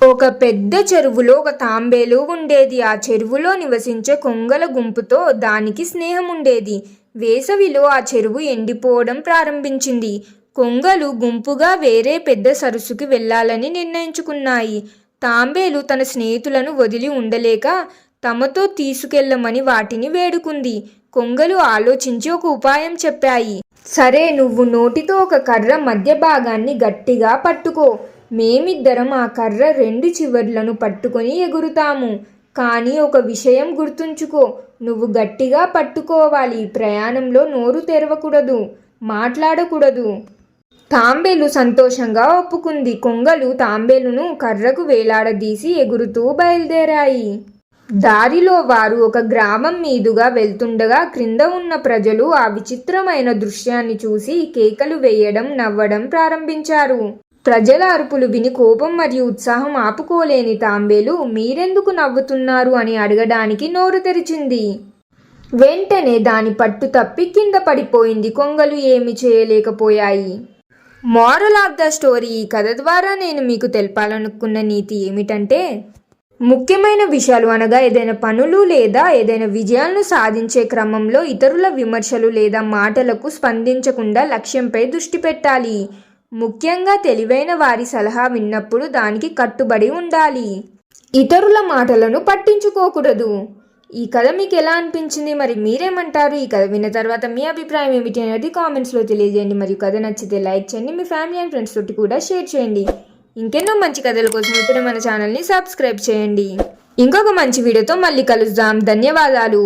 ఒక పెద్ద చెరువులో ఒక తాంబేలు ఉండేది. ఆ చెరువులో నివసించే కొంగల గుంపుతో దానికి స్నేహం ఉండేది. వేసవిలో ఆ చెరువు ఎండిపోవడం ప్రారంభించింది. కొంగలు గుంపుగా వేరే పెద్ద సరస్సుకి వెళ్ళాలని నిర్ణయించుకున్నాయి. తాంబేలు తన స్నేహితులను వదిలి ఉండలేక తమతో తీసుకెళ్ళమని వాటిని వేడుకుంది. కొంగలు ఆలోచించి ఒక ఉపాయం చెప్పాయి. సరే నువ్వు నోటితో ఒక కర్ర మధ్య భాగాన్ని గట్టిగా పట్టుకో. మేమిద్దరం ఆ కర్ర రెండు చివర్లను పట్టుకొని ఎగురుతాము. కానీ ఒక విషయం గుర్తుంచుకో. నువ్వు గట్టిగా పట్టుకోవాలి. ప్రయాణంలో నోరు తెరవకూడదు. మాట్లాడకూడదు. తాంబేలు సంతోషంగా ఒప్పుకుంది. కొంగలు తాంబేలును కర్రకు వేలాడదీసి ఎగురుతూ బయలుదేరాయి. దారిలో వారు ఒక గ్రామం మీదుగా వెళ్తుండగా క్రింద ఉన్న ప్రజలు ఆ విచిత్రమైన దృశ్యాన్ని చూసి కేకలు వేయడం నవ్వడం ప్రారంభించారు. ప్రజల అరుపులు విని కోపం మరియు ఉత్సాహం ఆపుకోలేని తాంబేలు మీరెందుకు నవ్వుతున్నారు? అని అడగడానికి నోరు తెరిచింది. వెంటనే దాని పట్టు తప్పి కింద పడిపోయింది. కొంగలు ఏమి చేయలేకపోయాయి. మోరల్ ఆఫ్ ద స్టోరీ ఈ కథ ద్వారా నేను మీకు తెలపాలనుకున్న నీతి ఏమిటంటే ముఖ్యమైన విషయాలు అనగా ఏదైనా పనులు లేదా ఏదైనా విజయాలను సాధించే క్రమంలో ఇతరుల విమర్శలు లేదా మాటలకు స్పందించకుండా లక్ష్యంపై దృష్టి పెట్టాలి. ముఖ్యంగా తెలివైన వారి సలహా విన్నప్పుడు దానికి కట్టుబడి ఉండాలి. ఇతరుల మాటలను పట్టించుకోకూడదు. ఈ కథ మీకు ఎలా అనిపించింది? మరి మీరేమంటారు? ఈ కథ విన్న తర్వాత మీ అభిప్రాయం ఏమిటి అనేది కామెంట్స్లో తెలియజేయండి. మరియు కథ నచ్చితే లైక్ చేయండి. మీ ఫ్యామిలీ అండ్ ఫ్రెండ్స్ తోటి కూడా షేర్ చేయండి. ఇంకెన్నో మంచి కథల కోసం ఇప్పుడే మన ఛానల్ని సబ్స్క్రైబ్ చేయండి. ఇంకొక మంచి వీడియోతో మళ్ళీ కలుద్దాం. ధన్యవాదాలు.